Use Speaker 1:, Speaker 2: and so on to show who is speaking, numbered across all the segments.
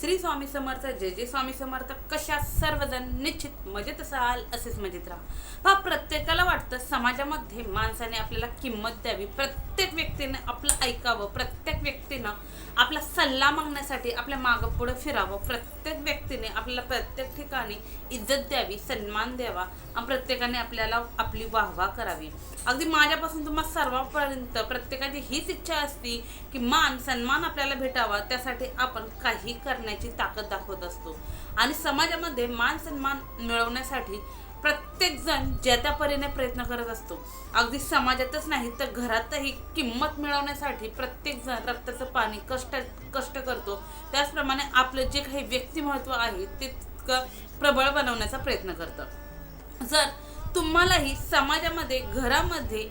Speaker 1: श्री स्वामी समर्थ जय जय स्वामी समर्थ. कशा सर्वजण निश्चित मजेत असाल असेच मजेत राहा. पहा प्रत्येकाला वाटतं समाजामध्ये माणसाने आपल्याला किंमत द्यावी. प्रत्येक व्यक्तीने आपलं ऐकावं प्रत्येक व्यक्तीनं आपला सल्ला मागण्यासाठी आपल्या मागं पुढं फिरावं. प्रत्येक व्यक्तीने आपल्याला प्रत्येक ठिकाणी इज्जत द्यावी सन्मान द्यावा आणि प्रत्येकाने आपल्याला आपली वाहवा करावी. अगदी माझ्यापासून तुम्हा सर्वांपर्यंत प्रत्येकाची हीच इच्छा असती की मान सन्मान आपल्याला भेटावा. त्यासाठी आपण काही करणार करण्याची ताकद दाखवत असतो. आणि समाजामध्ये मान सन्मान मिळवण्यासाठी प्रत्येक जण ज्या त्या परीने प्रयत्न करत असतो. अगदी समाजातच नाही तर घरातही किंमत मिळवण्यासाठी प्रत्येक जण रक्ताचं पाणी कष्ट कष्ट करतो. त्याचप्रमाणे आपलं जे काही व्यक्तिमत्व आहे ते तितकं प्रबळ बनवण्याचा प्रयत्न करतं. जर तुम्हालाही समाजामध्ये घरामध्ये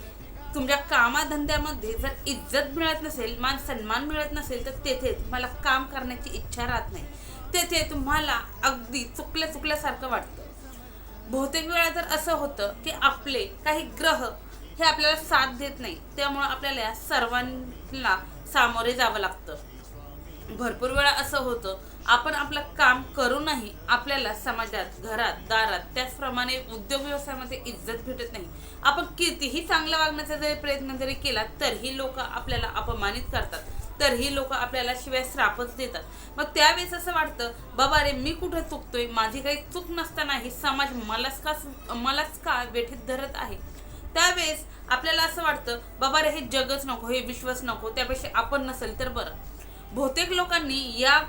Speaker 1: तुमच्या कामाधंद्यामध्ये जर इज्जत मिळत नसेल मान सन्मान मिळत नसेल तर तेथे तुम्हाला काम करण्याची इच्छा राहत नाही. तेथे तुम्हाला अगदी चुकल्या चुकल्यासारखं वाटतं. बहुतेक वेळा तर असं होतं की आपले काही ग्रह हे आपल्याला साथ देत नाही. त्यामुळं आपल्याला सर्वांना सामोरे जावं लागतं. भरपूर वेळा असं होतं. आपण आपलं काम करूनही आपल्याला समाजात घरात दारात त्याचप्रमाणे उद्योग व्यवसायामध्ये इज्जत भेटत नाही. आपण कितीही चांगलं वागण्याचा जरी प्रयत्न जरी केला तरीही लोक आपल्याला अपमानित करतात. तरीही लोक आपल्याला शिवाय श्रापच देतात. मग त्यावेळेस असं वाटतं बाबा रे मी कुठं चुकतोय? माझी काही चूक नसतानाही समाज मलाच का मलाच का वेठीत धरत आहे. त्यावेळेस आपल्याला असं वाटतं बाबा रे हे जगच नको हे विश्वच नको त्यापेक्षा आपण नसेल तर बरं. बहुतेक लोकांनी या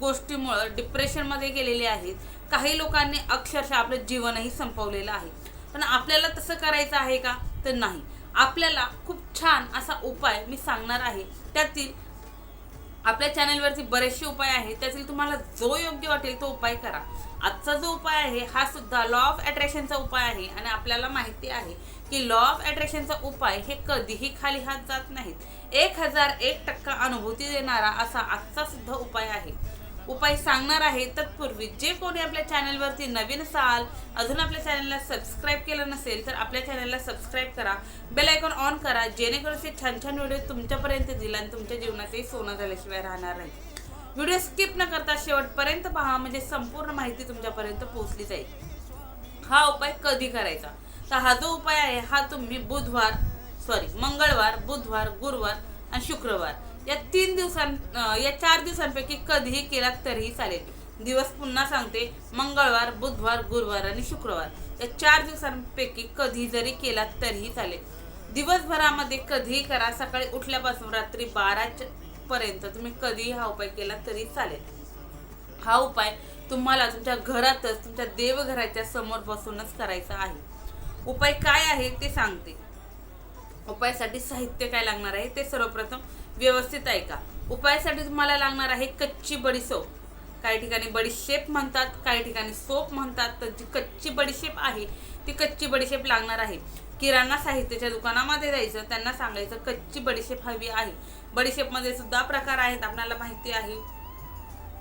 Speaker 1: गोष्टीमुळं डिप्रेशनमध्ये गेलेले आहेत. काही लोकांनी अक्षरशः आपलं जीवनही संपवलेलं आहे. पण आपल्याला तसं करायचं आहे का? तर नाही. आपल्याला खूप छान असा उपाय मी सांगणार आहे. त्यातील आपल्या चॅनलवरती बरेचसे उपाय आहेत. त्यातील तुम्हाला जो योग्य वाटेल तो उपाय करा. आजचा जो उपाय आहे हा सुद्धा लॉ ऑफ अट्रॅक्शनचा उपाय आहे आणि आपल्याला माहिती आहे की लॉ ऑफ अट्रॅक्शनचा उपाय हे कधीही खाली हात जात नाहीत. एक हजार एक टक्का अनुभूती देणारा असा आजचा सुद्धा उपाय आहे. उपाय सांगणार आहे तत्पूर्वी जे कोणी आपल्या चॅनलवरती नवीन असाल अजून आपल्या चॅनलला सबस्क्राईब केलं नसेल तर आपल्या चॅनलला सबस्क्राईब करा बेल आयकॉन ऑन करा जेणेकरून असे छान छान व्हिडिओ तुमच्यापर्यंत दिला आणि तुमच्या जीवनातही सोनं झाल्याशिवाय राहणार नाही. व्हिडिओ स्किप न करता शेवटपर्यंत पहा म्हणजे संपूर्ण माहिती तुमच्यापर्यंत पोहोचली जाईल. हा उपाय कधी करायचा? तर हा जो उपाय आहे हा तुम्ही बुधवार सॉरी मंगळवार बुधवार गुरुवार आणि शुक्रवार. या तीन दिवसां या चार दिवसांपैकी कधीही केलात तरीही चालेल. दिवस पुन्हा सांगते मंगळवार बुधवार गुरुवार आणि शुक्रवार. या चार दिवसांपैकी कधी जरी केलात तरीही चालेल. दिवसभरामध्ये कधीही करा सकाळी उठल्यापासून रात्री बाराच्या पर्यंत तुम्ही कधीही हा उपाय केला तरी चालेल. हा उपाय तुम्हाला तुमच्या घरातच तुमच्या देवघराच्या समोर बसूनच करायचा आहे. उपाय काय आहे ते सांगते. उपायासाठी साहित्य काय लागणार आहे ते सर्वप्रथम व्यवस्थित ऐका. उपायासाठी तुम्हाला लागणार आहे कच्ची बडीसोप काही ठिकाणी बडीशेप म्हणतात काही ठिकाणी सोप म्हणतात. तर जी कच्ची बडीशेप आहे ती कच्ची बडीशेप लागणार आहे. किराणा साहित्याच्या दुकानामध्ये जायचं त्यांना सांगायचं कच्ची बडीशेप हवी आहे. बडीशेपमध्ये सुद्धा प्रकार आहेत आपल्याला माहिती आहे.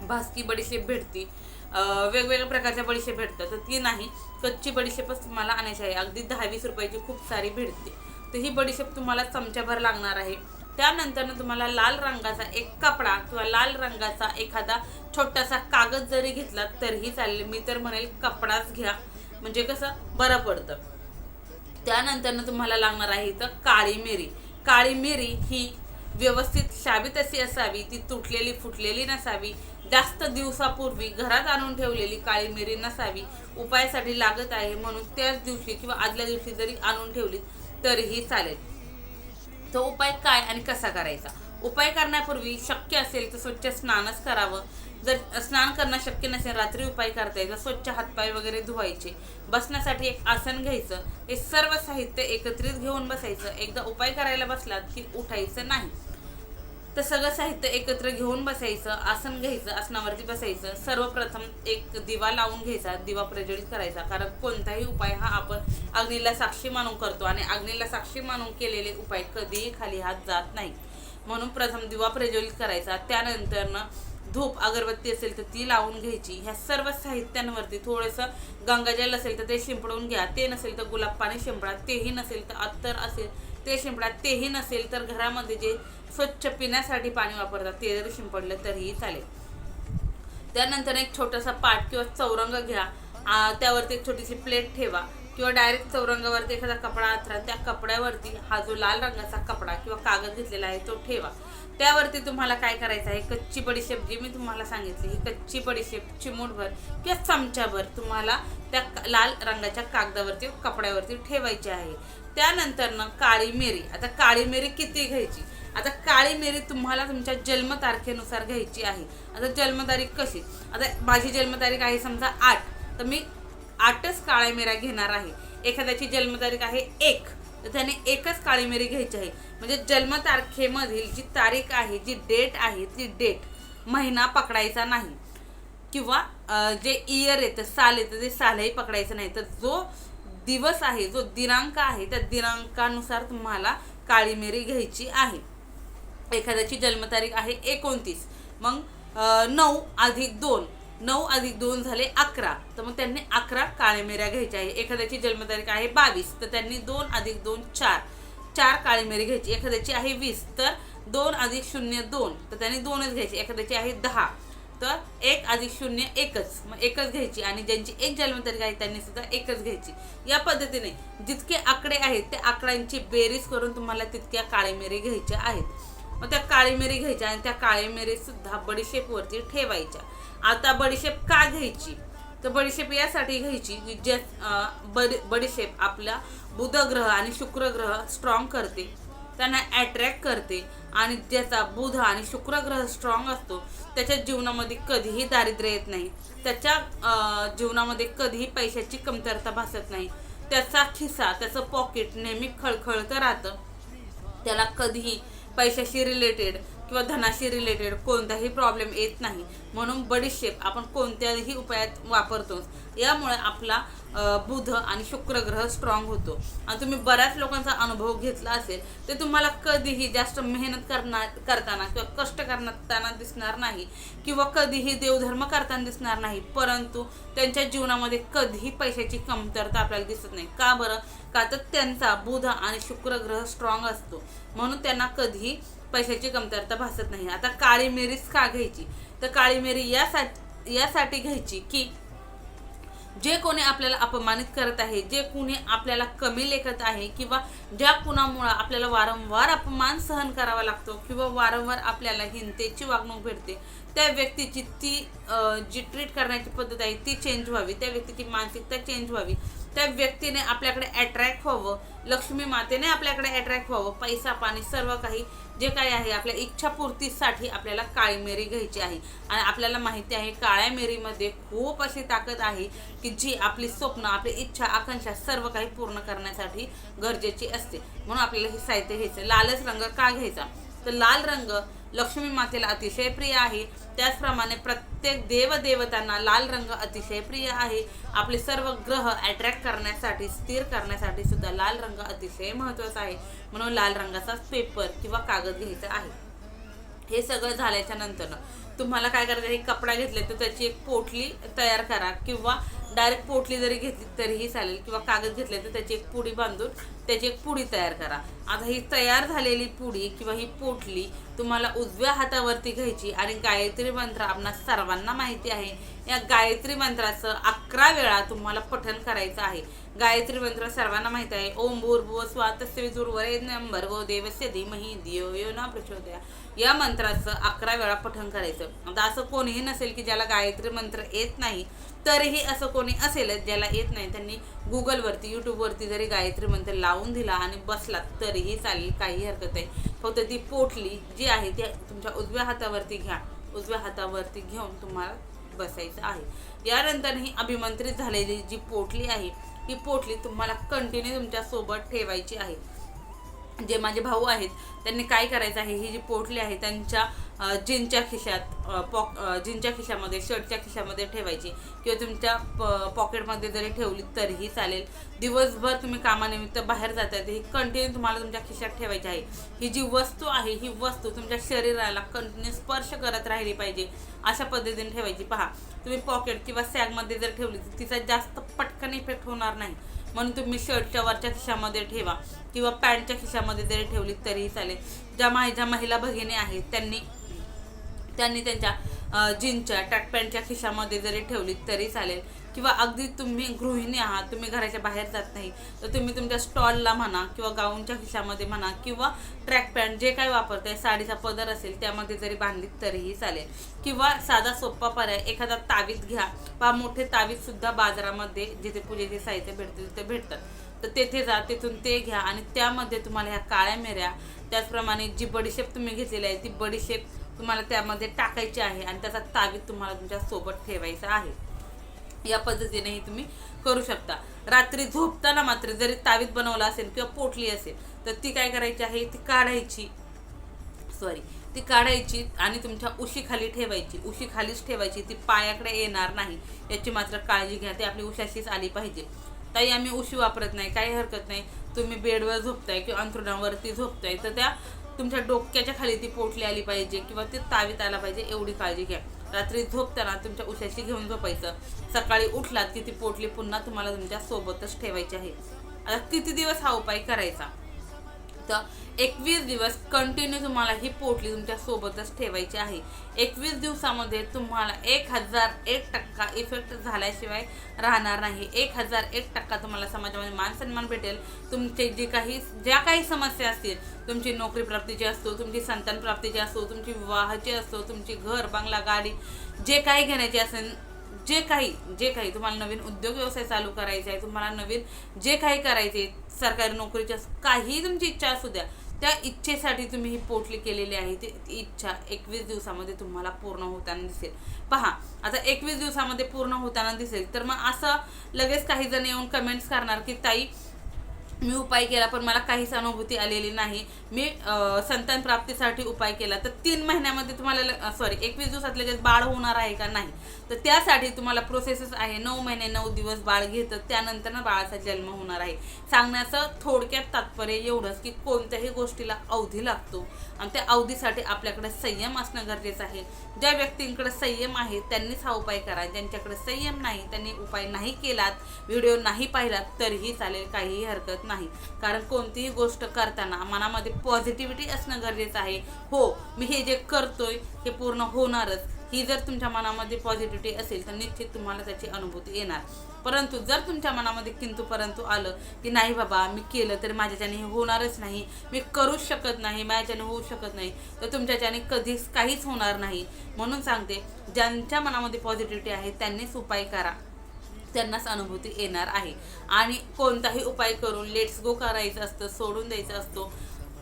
Speaker 1: भासकी बडीशेप भेटती. वेगवेगळ्या प्रकारच्या बडीशेप भेटतात. तर ती नाही. कच्ची बडीशेपच तुम्हाला आणायची आहे. अगदी दहा वीस रुपयाची खूप सारी भेटते. तर ही बडीशेप तुम्हाला चमच्याभर लागणार आहे. त्यानंतर तुम्हाला लाल रंगाचा एक कपडा किंवा लाल रंगाचा एखादा छोटासा कागद जरी घेतला तरीही चालेल. मी तर म्हणेल कपडाच घ्या. म्हणजे कसं? बरं पडतं. त्यानंतर तुम्हाला लागणार आहे इथं काळी मिरी. काळी मिरी ही व्यवस्थित शाबीत अशी असावी ती तुटलेली फुटलेली नसावी. जास्त दिवसापूर्वी घरात आणून ठेवलेली काळी मिरी नसावी. उपायासाठी लागत आहे म्हणून त्याच दिवशी किंवा आदल्या दिवशी जरी आणून ठेवली तरीही चालेल. तो उपाय काय आणि कसा करायचा? उपाय करण्यापूर्वी शक्य असेल तर स्वच्छ स्नानच करावं. जर स्नान करणं शक्य नसेल रात्री उपाय करता येईल स्वच्छ हातपाय वगैरे धुवायचे. बसण्यासाठी एक आसन घ्यायचं. हे सर्व साहित्य एकत्रित घेऊन बसायचं. एकदा उपाय करायला बसलात की उठायचं नाही. तर सगळं साहित्य एकत्र घेऊन बसायचं आसन घ्यायचं आसनावरती बसायचं सर्वप्रथम एक दिवा लावून घ्यायचा दिवा प्रज्वलित करायचा. कारण कोणताही उपाय हा आपण अग्नीला साक्षी मानून करतो आणि अग्नीला साक्षी मानून केलेले उपाय कधीही खाली हात जात नाही. म्हणून प्रथम दिवा प्रज्वलित करायचा. त्यानंतरनं धूप अगरबत्ती असेल तर ती लावून घ्यायची. ह्या सर्व साहित्यांवरती थोडंसं गंगाजल असेल तर ते शिंपडून घ्या. ते नसेल तर गुलाब पाणी शिंपडा. तेही नसेल तर अत्तर असेल ते शिंपडा तेही नसेल तर घरामध्ये जे स्वच्छ पिण्यासाठी पाणी वापरतात ते जरी शिंपडलं तरीही चालेल. त्यानंतर एक छोटासा पाट किंवा चौरंग घ्या. त्यावरती एक छोटीशी प्लेट ठेवा. किंवा डायरेक्ट चौरंगावरती एखादा कपडा अथरा त्या कपड्यावरती हा जो लाल रंगाचा कपडा किंवा कागद घेतलेला आहे तो ठेवा. त्यावरती तुम्हाला काय करायचं आहे? कच्ची बडीशेप जी मी तुम्हाला सांगितली ही कच्ची बडीशेप चिमूटभर किंवा चमच्याभर तुम्हाला त्या क- लाल रंगाच्या कागदावरती कपड्यावरती ठेवायची आहे. त्यानंतर ना काळी मिरी. आता काळी मिरी किती घ्यायची? आता काळी मिरी तुम्हाला तुमच्या जन्मतारखेनुसार घ्यायची आहे. आता जन्मतारीख कशी? आता माझी जन्मतारीख आहे समजा आठ. तर मी आठच काळ्या मिऱ्या घेणार आहे. एखाद्याची जन्मतारीख आहे एक. तर त्याने एकच काळी मिरी घ्यायची आहे. म्हणजे जन्मतारखेमधील जी तारीख आहे जी डेट आहे ती डेट महिना पकडायचा नाही. किंवा जे इयर येतं साल येतं ते सालही पकडायचं नाही. तर जो दिवस आहे जो दिनांक आहे त्या दिनांकानुसार तुम्हाला काळी मिरी घ्यायची आहे. एखाद्याची जन्मतारीख आहे एकोणतीस. मग नऊ अधिक दोन. नऊ अधिक दोन झाले अकरा. तर मग त्यांनी अकरा काळे मिऱ्या घ्यायच्या आहे. एखाद्याची जन्मतारीख आहे बावीस तर त्यांनी दोन अधिक दोन चार. चार काळी मिरी घ्यायची. एखाद्याची आहे वीस तर दोन अधिक शून्य दोन. तर त्यांनी दोनच घ्यायची. एखाद्याची आहे दहा तर एक अधिक शून्य एकच. मग एकच घ्यायची. आणि ज्यांची एक जन्मतारीख आहे त्यांनी सुद्धा एकच घ्यायची. या पद्धतीने जितके आकडे आहेत त्या आकड्यांची बेरीज करून तुम्हाला तितक्या काळी मिरी घ्यायच्या आहेत. मग त्या काळी मिरी घ्यायच्या आणि त्या काळी मिरी सुद्धा बडीशेपवरती ठेवायच्या. आता बडीशेप का घ्यायची? तर बडीशेप यासाठी घ्यायची की ज्या बडी बडीशेप आपला बुध ग्रह आणि शुक्र ग्रह स्ट्रॉंग करते. त्यांना अट्रॅक्ट करते आणि ज्याचा बुध आणि शुक्र ग्रह स्ट्रॉंग असतो त्याच्या जीवनामध्ये कधीही दारिद्र्य येत नाही. त्याच्या जीवनामध्ये कधीही पैशाची कमतरता भासत नाही. त्याचा खिसा त्याचं पॉकेट नेहमी खळखळतं राहतं. त्याला कधीही पैशाशी रिलेटेड किंवा धनाशी रिलेटेड कोणताही प्रॉब्लेम येत नाही. म्हणून बडीशेप आपण कोणत्याही उपायात वापरतो. यामुळे आपला बुध आणि शुक्र ग्रह स्ट्रॉंग होतो. आणि तुम्ही बऱ्याच लोकांचा अनुभव घेतला असेल तर तुम्हाला कधीही जास्त मेहनत करणार करताना किंवा कष्ट करताना दिसणार नाही किंवा कधीही देवधर्म करताना दिसणार नाही परंतु त्यांच्या जीवनामध्ये कधीही पैशाची कमतरता आपल्याला दिसत नाही. का बरं? का तर त्यांचा बुध आणि शुक्र ग्रह स्ट्रॉंग असतो. म्हणून त्यांना कधीही पैशाची कमतरता भासत नाही. आता काळी मिरीच का घ्यायची? तर काळी मिरी यासाठी यासाठी घ्यायची की जे कोणी आपल्याला अपमानित करत आहे जे कुणी आपल्याला कमी लेखत आहे किंवा ज्या कुणामुळं आपल्याला वारंवार अपमान सहन करावा लागतो किंवा वारंवार आपल्याला हिंतेची वागणूक भेटते त्या व्यक्तीची ती जी ट्रीट करण्याची पद्धत आहे ती चेंज व्हावी. त्या व्यक्तीची मानसिकता चेंज व्हावी. त्या व्यक्तीने आपल्याकडे अट्रॅक्ट व्हावं लक्ष्मी मातेने आपल्याकडे अट्रॅक्ट व्हावं पैसा पाणी सर्व काही जे काही आहे आपल्या इच्छापूर्तीसाठी आपल्याला काळी मिरी घ्यायची आहे. आणि आपल्याला माहिती आहे काळ्या मिरीमध्ये खूप अशी ताकद आहे की जी आपली स्वप्न आपली इच्छा आकांक्षा सर्व काही पूर्ण करण्यासाठी गरजेची असते. म्हणून आपल्याला हे साहित्य घ्यायचं. लालच रंग का घ्यायचा? तर लाल रंग लक्ष्मी मातेला अतिशय प्रिय आहे. त्याचप्रमाणे प्रत्येक देवदेवतांना लाल रंग अतिशय प्रिय आहे. आपले सर्व ग्रह अट्रॅक्ट करण्यासाठी स्थिर करण्यासाठी सुद्धा लाल रंग अतिशय महत्त्वाचा आहे. म्हणून लाल रंगाचाच पेपर किंवा कागद घ्यायचा आहे. हे सगळं झाल्याच्यानंतर तुम्हाला काय करायचं आहे? कपडा घेतले तर त्याची एक पोटली तयार करा. किंवा डायरेक्ट पोटली जरी घेतली तरीही चालेल. किंवा कागद घेतले तर त्याची एक पुडी बांधून त्याची एक पुडी तयार करा. आता ही तयार झालेली पुडी किंवा ही पोटली तुम्हाला उजव्या हातावरती घ्यायची आणि गायत्री मंत्र आपणा सर्वांना माहिती आहे. या गायत्री मंत्राचं अकरा वेळा तुम्हाला पठण करायचं आहे. गायत्री मंत्र सर्वांना माहिती आहे. ओम भूर्भुव स्वातस्य नंबर गो देवस्य धीमही धियो यो ना प्रचोदया. या मंत्राचं अकरा वेळा पठन करायचं. आता असं कोणीही नसेल की ज्याला गायत्री मंत्र येत नाही तरीही असं कोणी असेलच ज्याला येत नाही त्यांनी गुगलवरती यूट्यूबवरती जरी गायत्री मंत्र लावून दिला आणि बसला तरीही चालेल काही हरकत आहे फक्त ती पोटली जी आहे ती तुमच्या उजव्या हातावरती घ्या. उजव्या हातावरती घेऊन तुम्हाला बसायचं आहे. यानंतर ही अभिमंत्रित झालेली जी पोटली आहे ही पोटली तुम्हाला कंटिन्यू तुमच्यासोबत ठेवायची आहे. जे माझे भाऊ आहेत त्यांनी काय करायचं आहे ही जी पोटली आहे त्यांच्या जीनच्या खिशात पॉक जीनच्या खिशामध्ये शर्टच्या खिशामध्ये ठेवायची. किंवा तुमच्या प- पॉकेटमध्ये जरी ठेवली तरीही चालेल. दिवसभर तुम्ही कामानिमित्त बाहेर जातात ही कंटिन्यू तुम्हाला तुमच्या खिशात ठेवायची आहे. ही जी वस्तू आहे ही वस्तू तुमच्या शरीराला कंटिन्यू स्पर्श करत राहिली पाहिजे अशा पद्धतीने ठेवायची. पहा तुम्ही पॉकेट किंवा सॅगमध्ये जर ठेवली तर तिचा जास्त पटकन इफेक्ट होणार नाही. म्हणून तुम्ही शर्टच्या वरच्या खिशामध्ये ठेवा किंवा पॅन्टच्या खिशामध्ये जरी ठेवली तरीही चालेल. ज्या माझ्या महिला भगिनी आहेत त्यांनी त्यांनी त्यांच्या जीनच्या जीन्सच्या ट्रॅक पॅन्टच्या खिशामध्ये जरी ठेवली तरी चालेल. किंवा अगदी तुम्ही गृहिणी आहात तुम्ही घराच्या बाहेर जात नाही तर तुम्ही तुमच्या स्टॉलला म्हणा किंवा गाऊनच्या खिशामध्ये म्हणा किंवा ट्रॅक पॅन्ट जे काय वापरताय साडीचा पदर असेल त्यामध्ये जरी बांधलीत तरीही चालेल. किंवा साधा सोपा पर्याय एखादा तावीत घ्या. पहा मोठे तावीत सुद्धा बाजारामध्ये जिथे पूजेचे साहित्य भेटते तिथे भेटतात. तर तेथे जा तिथून ते घ्या आणि त्यामध्ये तुम्हाला ह्या काळ्या मिऱ्या त्याचप्रमाणे जी बडीशेप तुम्ही घेतलेली आहे ती बडीशेप तुम्हाला त्यामध्ये टाकायची आहे आणि त्याचा तावीत तुम्हाला तुमच्यासोबत ठेवायचा आहे. या पद्धतीनेही तुम्ही करू शकता. रात्री झोपताना मात्र जरी तावीत बनवला असेल किंवा पोटली असेल तर ती काय करायची आहे? ती काढायची. सॉरी ती काढायची आणि तुमच्या उशीखाली ठेवायची. उशीखालीच ठेवायची. ती पायाकडे येणार नाही. याची मात्र काळजी घ्या. ती आपली उशाशीच आली पाहिजे. ताई आम्ही उशी वापरत नाही. काही हरकत नाही. तुम्ही बेडवर झोपताय किंवा अंथरुणावरती झोपताय तर त्या तुमच्या डोक्याच्या खाली ती पोटली आली पाहिजे किंवा ती तावीत आला पाहिजे एवढी काळजी घ्या. रात्री झोपताना तुमच्या उशाशी घेऊन झोपायचं. सकाळी उठलात की ती पोटली पुन्हा तुम्हाला तुमच्या सोबतच ठेवायची आहे. आता किती दिवस हा उपाय करायचा? तर एकवीस दिवस कंटिन्यू तुम्हाला ही पोटली तुमच्या सोबतच ठेवायची आहे. एकवीस दिवसामध्ये तुम्हाला एक हजार एक टक्का इफेक्ट झाल्याशिवाय राहणार नाही. एक हजार एक टक्का तुम्हाला समाजामध्ये मान सन्मान भेटेल. तुमचे जे काही ज्या काही समस्या असतील तुमची नोकरी प्राप्तीची असतो तुमची संतान प्राप्तीची असो तुमची विवाहाची असो तुमची घर बंगला गाडी जे काही घेण्याची असेल जे काही जे काही तुम्हाला नवीन उद्योग व्यवसाय चालू करायचे आहे तुम्हाला नवीन जे काही करायचे सरकारी नोकरीच्या काही तुमची इच्छा असू द्या त्या इच्छेसाठी तुम्ही ही पोटली केलेली आहे. ती ती इच्छा एकवीस दिवसामध्ये तुम्हाला पूर्ण होताना दिसेल. पहा आता एकवीस दिवसामध्ये पूर्ण होताना दिसेल तर मग असं लगेच काही जण येऊन कमेंट्स करणार की ताई मी उपाय केला पण मला काहीच अनुभूती आलेली नाही. मी संतान प्राप्तीसाठी उपाय केला. तर तीन महिन्यामध्ये तुम्हाला सॉरी एकवीस दिवसात लगेच बाळ होणार आहे का नाही तर त्यासाठी तुम्हाला प्रोसेसच आहे. नऊ महिने नऊ दिवस बाळ घेतं त्यानंतर ना बाळाचा जन्म होणार आहे. सांगण्याचं थोडक्यात तात्पर्य एवढंच की कोणत्याही गोष्टीला अवधी लागतो. आणि त्या अवधीसाठी आपल्याकडे संयम असणं गरजेचं आहे. ज्या व्यक्तींकडे संयम आहे त्यांनीच हा उपाय करा. ज्यांच्याकडे संयम नाही त्यांनी उपाय नाही केलात व्हिडिओ नाही पाहिलात तरीही चालेल काहीही हरकत नाही. कारण कोणतीही गोष्ट करताना मनामध्ये पॉझिटिव्हिटी असणं गरजेचं आहे. हो मी हे जे करतोय हे पूर्ण होणारच. ही जर तुमच्या मनामध्ये पॉझिटिव्हिटी असेल तर निश्चित तुम्हाला त्याची अनुभूती येणार. परंतु जर तुमच्या मनामध्ये किंतु परंतु आलं की नाही बाबा मी केलं तर माझ्याच्याने हे होणारच नाही. मी करूच शकत नाही माझ्याच्याने होऊ शकत नाही तर तुमच्याच्याने कधीच काहीच होणार नाही. म्हणून सांगते ज्यांच्या मनामध्ये पॉझिटिव्हिटी आहे त्यांनीच उपाय करा. त्यांनाच अनुभूती येणार आहे. आणि कोणताही उपाय करून लेट्स गो करायचं असतं सोडून द्यायचं असतो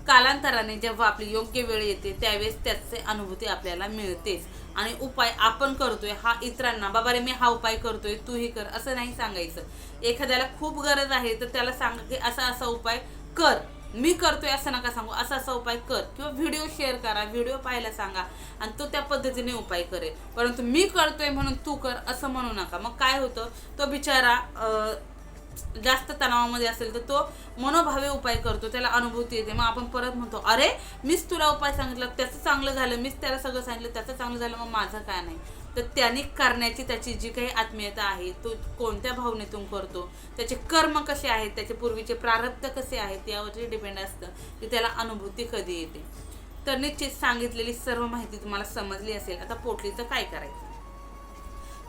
Speaker 1: कालांतराने जेव्हा आपली योग्य वेळ येते त्यावेळेस त्याचे अनुभूती आपल्याला मिळतेच. आणि उपाय आपण करतोय हा इतरांना बाबा रे मी हा उपाय करतोय तूही कर असं नाही सांगायचं. एखाद्याला खूप गरज आहे तर त्याला सांगा की असा असा उपाय कर. मी करतोय असं नका सांगू असा असा उपाय कर किंवा व्हिडिओ शेअर करा व्हिडिओ पाहायला सांगा आणि तो त्या पद्धतीने उपाय करेल. परंतु मी करतोय म्हणून तू कर असं म्हणू नका. मग काय होतं? तो बिचारा जास्त तणावामध्ये असेल तर तो मनोभावे उपाय करतो. त्याला अनुभूती येते. मग आपण परत म्हणतो अरे मीच तुला उपाय सांगितला त्याचं चांगलं झालं मीच त्याला सगळं सांगितलं त्याचं चांगलं झालं मग माझं काय नाही? तर त्याने करण्याची त्याची जी काही आत्मीयता आहे तो कोणत्या भावनेतून करतो त्याचे कर्म कसे आहेत त्याचे पूर्वीचे प्रारब्ध कसे आहेत यावरती डिपेंड असतं की त्याला अनुभूती कधी येते. तर निश्चित सांगितलेली सर्व माहिती तुम्हाला समजली असेल. आता पोटलीचं काय करायचं?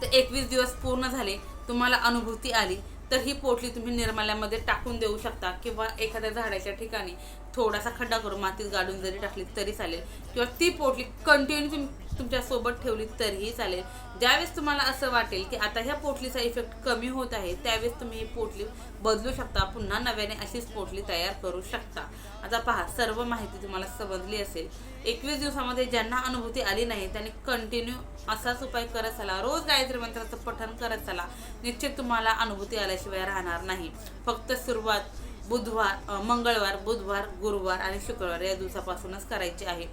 Speaker 1: तर एकवीस दिवस पूर्ण झाले तुम्हाला अनुभूती आली तर ही पोटली तुम्ही निर्माल्यामध्ये टाकून देऊ शकता किंवा एखाद्या झाडाच्या ठिकाणी थोडासा खड्डा करून मातीत गाडून जरी टाकली तरी चालेल. किंवा ती पोटली कंटिन्यू तुम्ही तुमच्यासोबत ठेवली तरीही चालेल. ज्यावेळेस तुम्हाला असं वाटेल की आता ह्या पोटलीचा इफेक्ट कमी होत आहे त्यावेळेस तुम्ही ही पोटली बदलू शकता. पुन्हा नव्याने अशीच पोटली तयार करू शकता. आता पहा सर्व माहिती तुम्हाला समजली असेल. एकवीस दिवसामध्ये ज्यांना अनुभूती आली नाही त्यांनी कंटिन्यू असाच उपाय करत चला. रोज गायत्री मंत्राचं पठण करत चला. निश्चित तुम्हाला अनुभूती आल्याशिवाय राहणार नाही. फक्त सुरुवात बुधवार मंगळवार बुधवार गुरुवार आणि शुक्रवार या दिवसापासूनच करायची आहे.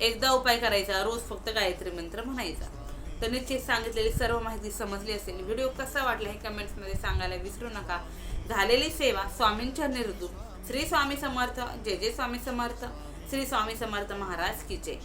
Speaker 1: एकदा उपाय करायचा रोज फक्त गायत्री मंत्र म्हणायचा. तर निश्चित सांगितलेली सर्व माहिती समजली असेल. व्हिडिओ कसा वाटला हे कमेंट्समध्ये सांगायला विसरू नका. झालेली सेवा स्वामींच्या निरुतू श्री स्वामी समर्थ जय जय स्वामी समर्थ. श्री स्वामी समर्थ महाराज की जय.